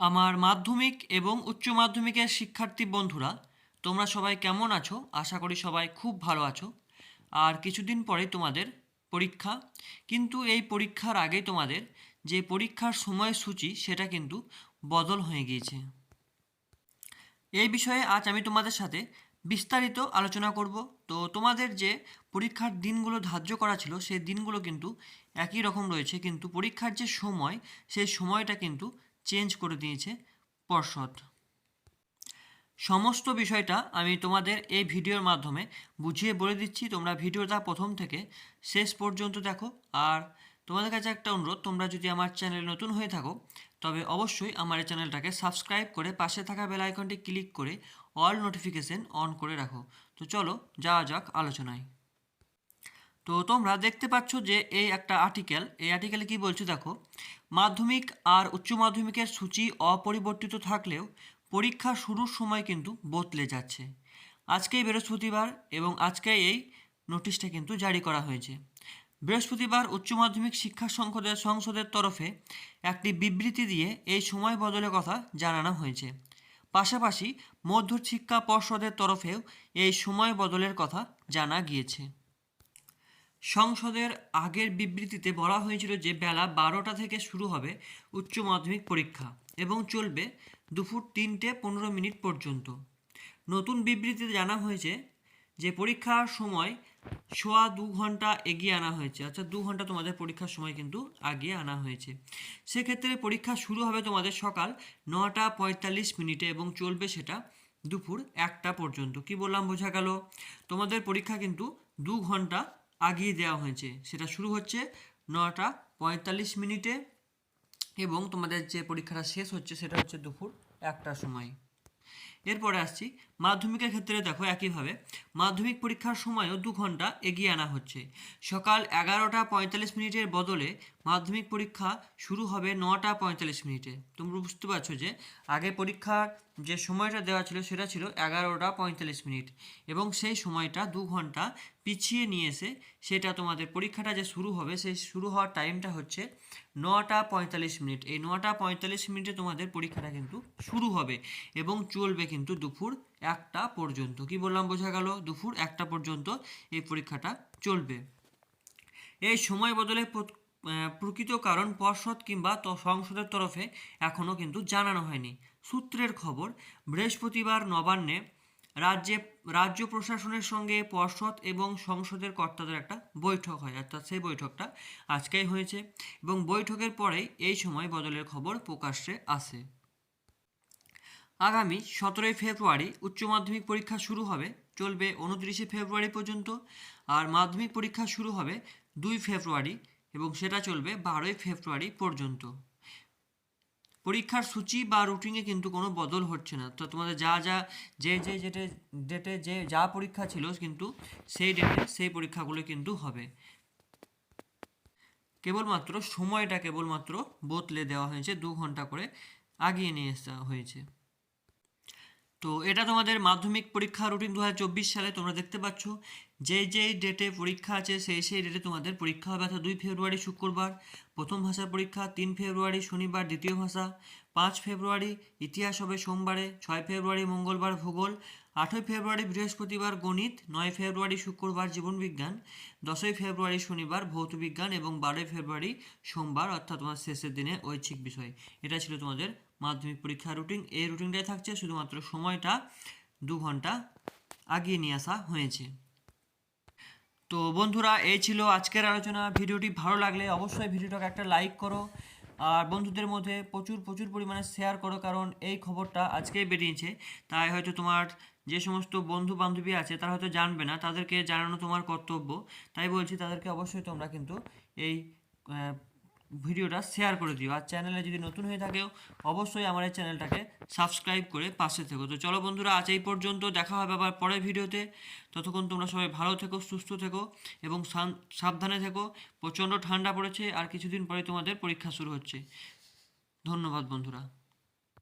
আমার মাধ্যমিক এবং উচ্চ মাধ্যমিকের শিক্ষার্থী বন্ধুরা, তোমরা সবাই কেমন আছো? আশা করি সবাই খুব ভালো আছো। আর কিছুদিন পরে তোমাদের পরীক্ষা, কিন্তু এই পরীক্ষার আগে তোমাদের যে পরীক্ষার সময়সূচি, সেটা কিন্তু বদল হয়ে গিয়েছে। এই বিষয়ে আজ আমি তোমাদের সাথে বিস্তারিত আলোচনা করব। তো তোমাদের যে পরীক্ষার দিনগুলো ধার্য করা ছিল, সেই দিনগুলো কিন্তু একই রকম রয়েছে, কিন্তু পরীক্ষার যে সময়, সেই সময়টা কিন্তু চেঞ্জ করে দিয়েছে পর্ষদ। সমস্ত বিষয়টা আমি তোমাদের এই ভিডিওর মাধ্যমে বুঝিয়ে বলে দিচ্ছি। তোমরা ভিডিওটা প্রথম থেকে শেষ পর্যন্ত দেখো। আর তোমাদের কাছে একটা অনুরোধ, তোমরা যদি আমার চ্যানেল নতুন হয়ে থাকো, তবে অবশ্যই আমার এই চ্যানেলটাকে সাবস্ক্রাইব করে পাশে থাকা বেল আইকনটি ক্লিক করে অল নোটিফিকেশন অন করে রাখো। তো চলো, যাওয়া যাক আলোচনায়। তো তোমরা দেখতে পাচ্ছ যে এই একটা আর্টিকেল এই আর্টিকেলে কি বলছে দেখো, মাধ্যমিক আর উচ্চ মাধ্যমিকের সূচি অপরিবর্তিত থাকলেও পরীক্ষা শুরুর সময় কিন্তু বদলে যাচ্ছে। আজকেই বৃহস্পতিবার এবং আজকে এই নোটিশটা কিন্তু জারি করা হয়েছে। বৃহস্পতিবার উচ্চ মাধ্যমিক শিক্ষা সংসদের সংসদের তরফে একটি বিবৃতি দিয়ে এই সময় বদলের কথা জানানো হয়েছে। পাশাপাশি মধ্য শিক্ষা পর্ষদের তরফেও এই সময় বদলের কথা জানা গিয়েছে। সংসদের আগের বিবৃতিতে বলা হয়েছিল যে বেলা বারোটা থেকে শুরু হবে উচ্চ মাধ্যমিক পরীক্ষা এবং চলবে দুপুর তিনটে পনেরো মিনিট পর্যন্ত। নতুন বিবৃতিতে জানা হয়েছে যে পরীক্ষার সময় সোয়া দু ঘণ্টা এগিয়ে আনা হয়েছে। আচ্ছা দু ঘণ্টা তোমাদের পরীক্ষার সময় কিন্তু আগিয়ে আনা হয়েছে। সেক্ষেত্রে পরীক্ষা শুরু হবে তোমাদের সকাল নটা পঁয়তাল্লিশ মিনিটে এবং চলবে সেটা দুপুর একটা পর্যন্ত। কি বললাম, বোঝা গেল? তোমাদের পরীক্ষা কিন্তু দু ঘণ্টা আগিয়ে দেওয়া হয়েছে। সেটা শুরু হচ্ছে নটা পঁয়তাল্লিশ মিনিটে এবং তোমাদের যে পরীক্ষাটা শেষ হচ্ছে সেটা হচ্ছে দুপুর একটার সময়। এরপরে আসছি। মাধ্যমিকের ক্ষেত্রে দেখো একইভাবে, মাধ্যমিক পরীক্ষার সময়ও দু ঘণ্টা এগিয়ে আনা হচ্ছে। সকাল এগারোটা পঁয়তাল্লিশ মিনিটের বদলে মাধ্যমিক পরীক্ষা শুরু হবে নটা পঁয়তাল্লিশ মিনিটে। তোমরা বুঝতে পারছ যে, আগে পরীক্ষার যে সময়টা দেওয়া ছিল সেটা ছিল এগারোটা পঁয়তাল্লিশ মিনিট এবং সেই সময়টা দু ঘণ্টা পিছিয়ে নিয়ে এসে সেটা তোমাদের পরীক্ষাটা যে শুরু হবে, সেই শুরু হওয়ার টাইমটা হচ্ছে নটা পঁয়তাল্লিশ মিনিট। এই নটা পঁয়তাল্লিশ মিনিটে তোমাদের পরীক্ষাটা কিন্তু শুরু হবে এবং চলবে কিন্তু দুপুর একটা পর্যন্ত। কি বললাম, বোঝা গেল? দুপুর একটা পর্যন্ত এই পরীক্ষাটা চলবে। এই সময় বদলে প্রকৃত কারণ পর্ষদ কিংবা সংসদের তরফে এখনও কিন্তু জানানো হয়নি। সূত্রের খবর, বৃহস্পতিবার নবান্নে রাজ্যে, রাজ্য প্রশাসনের সঙ্গে পর্ষদ এবং সংসদের কর্তাদের একটা বৈঠক হয়। অর্থাৎ সেই বৈঠকটা আজকেই হয়েছে এবং বৈঠকের পরেই এই সময় বদলের খবর প্রকাশ্যে আসে। আগামী সতেরোই ফেব্রুয়ারি উচ্চ মাধ্যমিক পরীক্ষা শুরু হবে, চলবে উনত্রিশে ফেব্রুয়ারি পর্যন্ত, আর মাধ্যমিক পরীক্ষা শুরু হবে দুই ফেব্রুয়ারি এবং সেটা চলবে বারোই ফেব্রুয়ারি পর্যন্ত। পরীক্ষার সূচি বা রুটিনে কিন্তু কোনো বদল হচ্ছে না। তো তোমাদের যা যা, যে যে ডেটে ডেটে যে যা পরীক্ষা ছিল কিন্তু সেই ডেটে সেই পরীক্ষাগুলো কিন্তু হবে। কেবলমাত্র সময়টা কেবলমাত্র বদলে দেওয়া হয়েছে, দু ঘণ্টা করে আগিয়ে নিয়ে আসা হয়েছে। তো এটা তোমাদের মাধ্যমিক পরীক্ষা রুটিন দু হাজার চব্বিশ সালে তোমরা দেখতে পাচ্ছ। যেই যেই ডেটে পরীক্ষা আছে, সেই সেই ডেটে তোমাদের পরীক্ষা হবে। অর্থাৎ দুই ফেব্রুয়ারি, শুক্রবার, প্রথম ভাষার পরীক্ষা, তিন ফেব্রুয়ারি, শনিবার, দ্বিতীয় ভাষা, পাঁচ ফেব্রুয়ারি, ইতিহাস হবে সোমবারে, ছয় ফেব্রুয়ারি, মঙ্গলবার, ভূগোল, আটই ফেব্রুয়ারি, বৃহস্পতিবার, গণিত, নয় ফেব্রুয়ারি, শুক্রবার জীবনবিজ্ঞান দশই ফেব্রুয়ারি, শনিবার ভৌতবিজ্ঞান এবং বারোই ফেব্রুয়ারি, সোমবার, অর্থাৎ তোমার শেষের দিনে ঐচ্ছিক বিষয়। এটা ছিল তোমাদের মাধ্যমিক পরীক্ষার রুটিন এই রুটিনটাই থাকছে, শুধুমাত্র সময়টা দু ঘণ্টা আগিয়ে নিয়ে আসা হয়েছে। তো বন্ধুরা, এই ছিল আজকের আলোচনা। ভিডিওটি ভালো লাগলে অবশ্যই ভিডিওটাকে একটা লাইক করো। আর বন্ধুদের মধ্যে প্রচুর প্রচুর পরিমাণে শেয়ার করো, কারণ এই খবরটা আজকেই বেরিয়েছে। তাই হয়তো তোমার যে সমস্ত বন্ধু বান্ধবী আছে, তারা হয়তো জানবে না, তাদেরকে জানানো তোমার কর্তব্য। তাই বলছি, তাদেরকে অবশ্যই তোমরা কিন্তু এই ভিডিওটা শেয়ার করে দিও। আর চ্যানেলে যদি নতুন হয়ে থাকেও, অবশ্যই আমার এই চ্যানেলটাকে সাবস্ক্রাইব করে পাশে থেকো। তো চলো বন্ধুরা, আজ এই পর্যন্ত। দেখা হবে আবার পরের ভিডিওতে। ততক্ষণ তোমরা সবাই ভালো থেকো, সুস্থ থেকো এবং সাবধানে থেকো। প্রচণ্ড ঠান্ডা পড়েছে আর কিছুদিন পরে তোমাদের পরীক্ষা শুরু হচ্ছে। ধন্যবাদ বন্ধুরা।